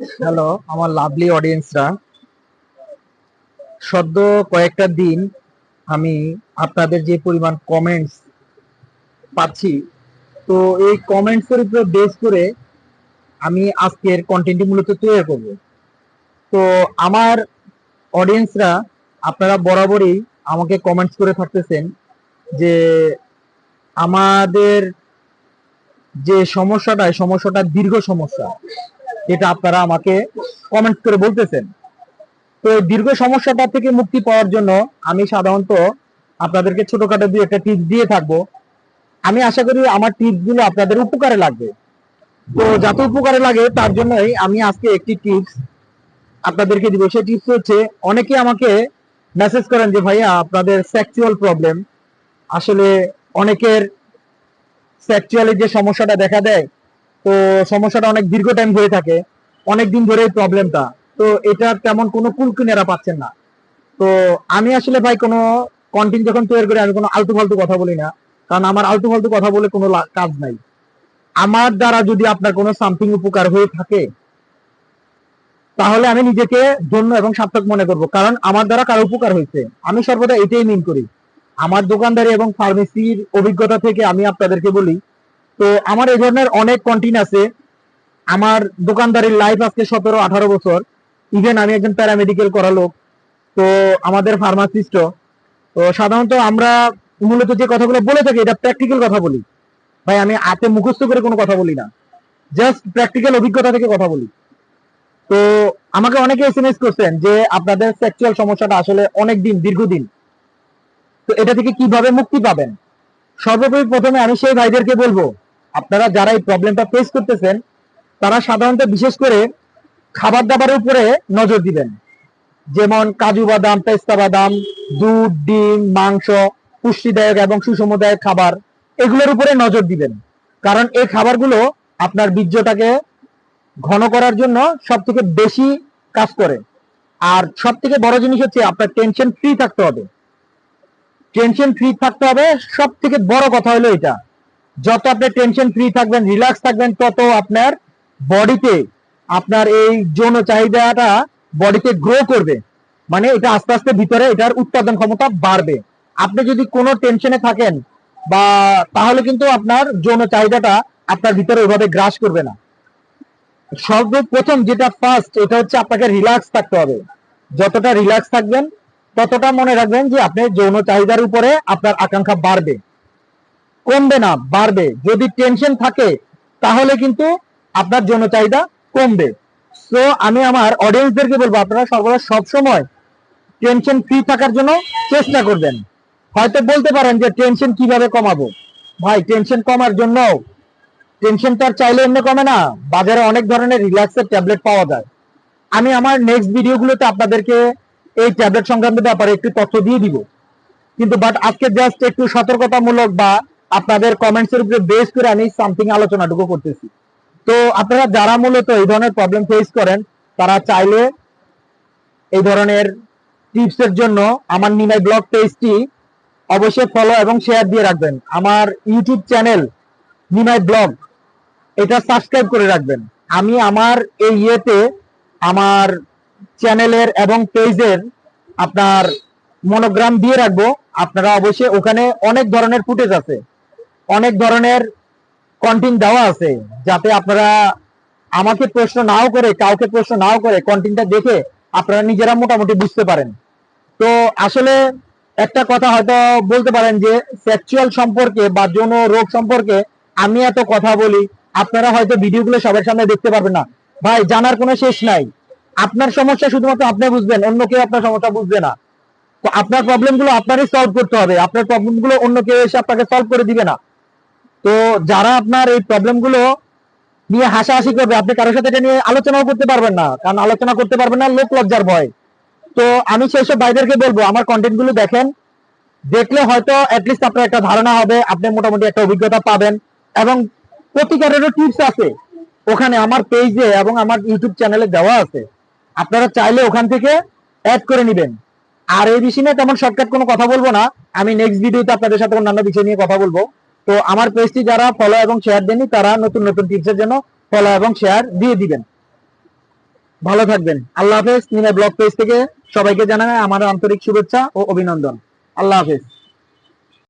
Hello আমার lovely অডিয়েন্সরা সদ্য কয়েকটা দিন আমি আপনাদের যে পরিমাণ কমেন্টস পাচ্ছি, তো এই কমেন্টস এর উপরে বেস করে আমি আজকের কন্টেন্টটি মূলত তৈরি করব। তো আমার অডিয়েন্সরা আপনারা বরাবরই আমাকে কমেন্টস করে থাকতেছেন যে আমাদের যে সমস্যাটা সমস্যাটা দীর্ঘ সমস্যা। এটা আপনারা আমাকে কমেন্ট করে বলতেছেন। তো দীর্ঘ সমস্যাটা থেকে মুক্তি পাওয়ার জন্য আমি সাধারণত আপনাদেরকে ছোটখাটো দুই একটা টিপস দিয়ে থাকব। আমি আশা করি আমার টিপসগুলো আপনাদের উপকারে লাগবে। তো যাতে উপকারে লাগে, তার জন্যই আমি আজকে একটি টিপস আপনাদেরকে দিব। সেই টিপস হচ্ছে অনেকে আমাকে মেসেজ করেন যে, ভাইয়া, আপনাদের সেক্সুয়াল প্রবলেম আসলে অনেকের সেক্সুয়ালি যে সমস্যাটা দেখা দেয় তো সমস্যাটা অনেক দীর্ঘ টাইম হয়ে থাকে। অনেক দিন ধরে এই প্রবলেমটা তো এটা তেমন কোনো কুলকিনেরা পাচ্ছেন না। তো আমি আসলে ভাই কোনো কন্টেন্ট যখন তৈরি করি, আমি কোনো আলতু ফালতু কথা বলি না। কারণ আমার আলতু ফালতু কথা বলে কোনো কাজ নাই। আমার দ্বারা যদি আপনার কোনো সামথিং উপকার হয়ে থাকে, তাহলে আমি নিজেকে ধন্য এবং সার্থক মনে করব। কারণ আমার দ্বারা কারও উপকার হয়েছে। আমি সর্বদা এটাই মিন করি। আমার দোকানদারি এবং ফার্মেসির অভিজ্ঞতা থেকে আমি আপনাদেরকে বলি তো আমার এই ধরনের অনেক কন্টিন আছে। আমার দোকানদারির লাইফ আজকে সতেরো, আঠারো বছর। ইভেন আমি একজন প্যারামেডিকেল করা লোক। তো আমাদের ফার্মাসিস্ট তো সাধারণত আমরা মূলত যে কথাগুলো বলে থাকি, এটা প্র্যাকটিক্যাল কথা বলি। ভাই, আমি হাতে মুখস্থ করে কোনো কথা বলি না। জাস্ট প্র্যাকটিক্যাল অভিজ্ঞতা থেকে কথা বলি। তো আমাকে অনেকে এসএমএস করছেন যে, আপনাদের সেক্সুয়াল সমস্যাটা আসলে অনেক দিন, দীর্ঘদিন। তো এটা থেকে কীভাবে মুক্তি পাবেন? সর্বোপরি প্রথমে আমি সেই ভাইদেরকে বলব আপনারা যারা এই প্রবলেমটা ফেস করতেছেন, তারা সাধারণত বিশেষ করে খাবার দাবারের উপরে নজর দিবেন। যেমন কাজু বাদাম, পেস্তা বাদাম, দুধ, ডিম, মাংস, পুষ্টিদায়ক এবং সুষমদায়ক খাবার, এগুলোর উপরে নজর দিবেন। কারণ এই খাবারগুলো আপনার বীর্যটাকে ঘন করার জন্য সব থেকে বেশি কাজ করে। আর সব থেকে বড় জিনিস হচ্ছে আপনার টেনশন ফ্রি থাকতে হবে। টেনশন ফ্রি থাকতে হবে সব থেকে বড় কথা হলো এটা। যত আপনি টেনশন ফ্রি থাকবেন রিল্যাক্স থাকবেন, তত আপনার বডিতে আপনার এই যৌন চাহিদাটা বডিতে গ্রো করবে। মানে এটা আস্তে আস্তে ভিতরে এটার উৎপাদন ক্ষমতা বাড়বে। আপনি যদি কোনো টেনশনে থাকেন, বা তাহলে কিন্তু আপনার যৌন চাহিদাটা আপনার ভিতরে ওইভাবে গ্রাস করবে না। সর্বপ্রথম যেটা ফার্স্ট এটা হচ্ছে আপনাকে রিল্যাক্স থাকতে হবে। যতটা রিল্যাক্স থাকবেন, ততটা মনে রাখবেন যে আপনি যৌন চাহিদার উপরে আপনার আকাঙ্ক্ষা বাড়বে। কমবে না, বাড়বে। যদি টেনশন থাকে, তাহলে কিন্তু আপনার যৌন চাহিদা কমবে। তো আমি আমার অডিয়েন্সদেরকে বলব, আপনারা সর্বদা সবসময় টেনশন ফ্রি থাকার জন্য চেষ্টা করবেন। হয়তো বলতে পারেন যে টেনশন কীভাবে কমাবো। ভাই টেনশন কমার জন্য টেনশন তো আর চাইলে এমনি কমে না। বাজারে অনেক ধরনের রিল্যাক্সের ট্যাবলেট পাওয়া যায়। আমি আমার নেক্সট ভিডিওগুলোতে আপনাদেরকে এই ট্যাবলেট সংক্রান্ত ব্যাপারে একটু তথ্য দিয়ে দিব। কিন্তু বাট আজকে জাস্ট একটু সতর্কতামূলক বা আপনাদের কমেন্টস এর উপরে বেস করে আমি সামথিং আলোচনাটুকু করতেছি। তো আপনারা যারা মূলত এই ধরনের প্রবলেম ফেস করেন, তারা চাইলে এই ধরনের টিপস এর জন্য আমার নিমাই ব্লগ পেজটি অবশ্যই ফলো এবং শেয়ার দিয়ে রাখবেন। আমার ইউটিউব চ্যানেল নিমাই ব্লগ এটা সাবস্ক্রাইব করে রাখবেন। আমি আমার এই ইয়েতে আমার চ্যানেলের এবং পেজের আপনার মনোগ্রাম দিয়ে রাখব। আপনারা অবশ্যই ওখানে অনেক ধরনের ফুটেজ আছে। অনেক ধরনের কন্টেন্ট দেওয়া আছে, যাতে আপনারা আমাকে প্রশ্ন নাও করে, কাউকে প্রশ্ন নাও করে কন্টেন্টটা দেখে আপনারা নিজেরা মোটামুটি বুঝতে পারেন। তো আসলে একটা কথা হয়তো বলতে পারেন যে সেক্সুয়াল সম্পর্কে বা যৌন রোগ সম্পর্কে আমি এত কথা বলি, আপনারা হয়তো ভিডিওগুলো সবার সামনে দেখতে পারবেন না। ভাই, জানার কোনো শেষ নাই। আপনার সমস্যা শুধুমাত্র আপনি বুঝবেন, অন্য কেউ আপনার সমস্যা বুঝবে না। তো আপনার প্রবলেমগুলো আপনারই সলভ করতে হবে, আপনার প্রবলেমগুলো অন্য কেউ এসে আপনাকে সলভ করে দিবে না। তো যারা আপনার এই প্রবলেমগুলো নিয়ে হাসাহাসি করবে, আপনি কারোর সাথে এটা নিয়ে আলোচনাও করতে পারবেন না, কারণ আলোচনা করতে পারবেন না, লোক লজ্জার ভয়। তো আমি সেই সব ভাইদেরকে বলব, আমার কন্টেন্টগুলো দেখেন, দেখলে হয়তো অ্যাটলিস্ট আপনার একটা ধারণা হবে, আপনি মোটামুটি একটা অভিজ্ঞতা পাবেন, এবং প্রতিকারেরও টিপস আছে। ওখানে আমার পেজে এবং আমার ইউটিউব চ্যানেলে দেওয়া আছে। আপনারা চাইলে ওখান থেকে অ্যাড করে নেবেন। আর এই বিষয় নিয়ে তেমন শর্টকাট কোনো কথা বলব না। আমি নেক্সট ভিডিওতে আপনাদের সাথে অন্যান্য বিষয় নিয়ে কথা বলব। তো আমার পেজটি যারা ফলো এবং শেয়ার দেননি, তারা নতুন নতুন টিপসের জন্য ফলো এবং শেয়ার দিয়ে দিবেন। ভালো থাকবেন। আল্লাহ হাফেজ। নিমে ব্লগ পেজ থেকে সবাইকে জানাই আমার আন্তরিক শুভেচ্ছা ও অভিনন্দন। আল্লাহ হাফেজ।